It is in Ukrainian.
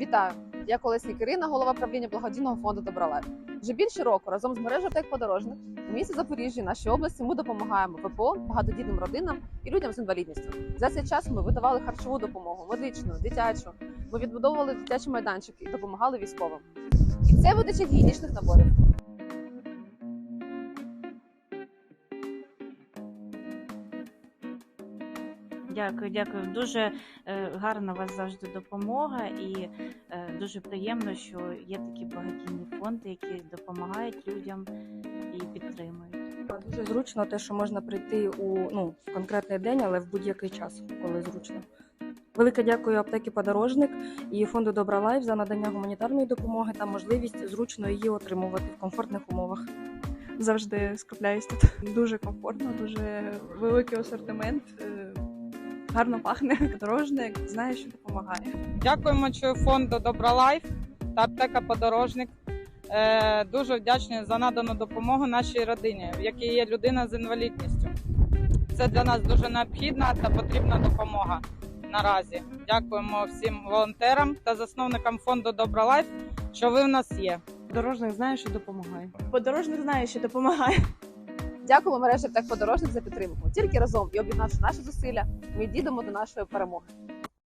Вітаю! Я колесник Ірина, голова правління благодійного фонду Добролайф. Вже більше року разом з мережею аптек подорожник у місті Запоріжжя, нашій області, ми допомагаємо ВПО, багатодітним родинам і людям з інвалідністю. За цей час ми видавали харчову допомогу, медичну, дитячу. Ми відбудовували дитячі майданчики і допомагали військовим. І це видача гігієнічних наборів. Дякую, дякую. Дуже е, гарна у вас завжди допомога, і е, дуже приємно, що є такі благодійні фонди, які допомагають людям і підтримують. Дуже зручно те, що можна прийти у ну, в конкретний день, але в будь-який час, коли зручно. Велике дякую аптеки Подорожник і фонду Добра Лайф за надання гуманітарної допомоги та можливість зручно її отримувати в комфортних умовах. завжди скупляюсь тут. Дуже комфортно, дуже великий асортимент. Гарно пахне подорожник, знаю, що допомагає. Дякуємо фонду Добролайф та аптека Подорожник. Е, Дуже вдячні за надану допомогу нашій родині, в якій є людина з інвалідністю. Це для нас дуже необхідна та потрібна допомога наразі. Дякуємо всім волонтерам та засновникам фонду Добролайф, що ви в нас є. Дорожник знає, що допомагає. Подорожник знає, що допомагає. Дякуємо мережі «Техподорожник» подорожник за підтримку. Тільки разом і об'єднавши наші зусилля, ми дійдемо до нашої перемоги.